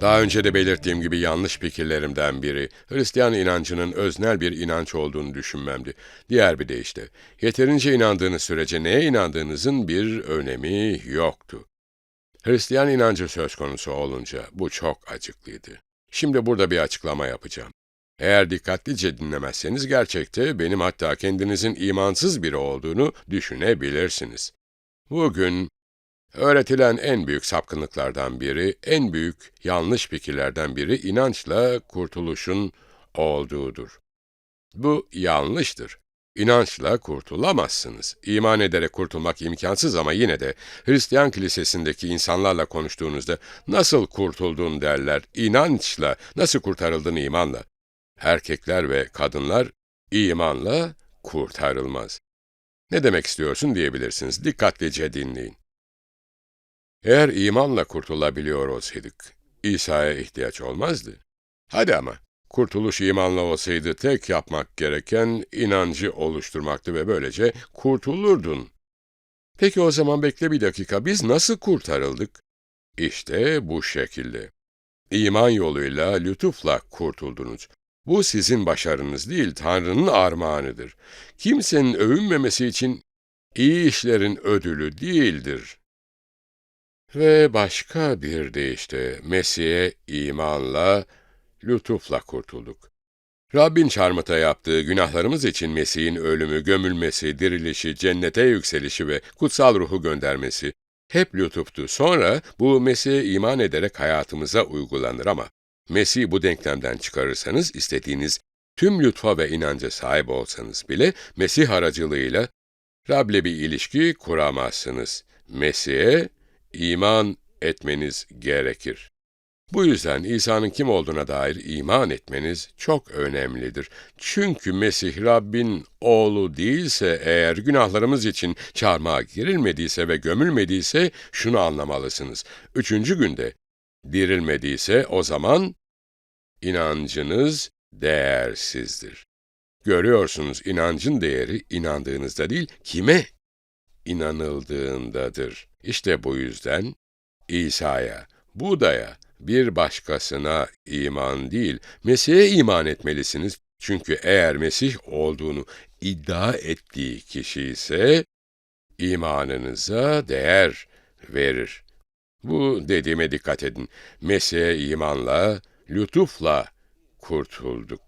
Daha önce de belirttiğim gibi yanlış fikirlerimden biri, Hristiyan inancının öznel bir inanç olduğunu düşünmemdi. Diğer bir deyişle, yeterince inandığınız sürece neye inandığınızın bir önemi yoktu. Hristiyan inancı söz konusu olunca bu çok acıklıydı. Şimdi burada bir açıklama yapacağım. Eğer dikkatlice dinlemezseniz gerçekte benim hatta kendinizin imansız biri olduğunu düşünebilirsiniz. Bugün Öğretilen en büyük sapkınlıklardan biri, en büyük yanlış fikirlerden biri inançla kurtuluşun olduğudur. Bu yanlıştır. İnançla kurtulamazsınız. İman ederek kurtulmak imkansız ama yine de Hristiyan kilisesindeki insanlarla konuştuğunuzda nasıl kurtuldun derler. İnançla, nasıl kurtarıldın imanla. Erkekler ve kadınlar imanla kurtarılmaz. Ne demek istiyorsun diyebilirsiniz. Dikkatlice dinleyin. Eğer imanla kurtulabiliyor olsaydık, İsa'ya ihtiyaç olmazdı. Hadi ama, kurtuluş imanla olsaydı tek yapmak gereken inancı oluşturmaktı ve böylece kurtulurdun. Peki o zaman bekle bir dakika, biz nasıl kurtarıldık? İşte bu şekilde. İman yoluyla, lütufla kurtuldunuz. Bu sizin başarınız değil, Tanrı'nın armağanıdır. Kimsenin övünmemesi için iyi işlerin ödülü değildir. Ve başka bir deyişle Mesih'e imanla, lütufla kurtulduk. Rabbin çarmıhta yaptığı günahlarımız için Mesih'in ölümü, gömülmesi, dirilişi, cennete yükselişi ve kutsal ruhu göndermesi hep lütuftu. Sonra bu Mesih'e iman ederek hayatımıza uygulanır ama Mesih bu denklemden çıkarırsanız istediğiniz tüm lütfa ve inanca sahip olsanız bile Mesih aracılığıyla Rab'le bir ilişki kuramazsınız. Mesih'e iman etmeniz gerekir. Bu yüzden İsa'nın kim olduğuna dair iman etmeniz çok önemlidir. Çünkü Mesih Rabbin oğlu değilse eğer günahlarımız için çarmıha girilmediyse ve gömülmediyse şunu anlamalısınız. Üçüncü günde dirilmediyse o zaman inancınız değersizdir. Görüyorsunuz inancın değeri inandığınızda değil, kime inanıldığındadır. İşte bu yüzden İsa'ya, Buda'ya, bir başkasına iman değil, Mesih'e iman etmelisiniz. Çünkü eğer Mesih olduğunu iddia ettiği kişi ise imanınıza değer verir. Bu dediğime dikkat edin. Mesih'e imanla, lütufla kurtulduk.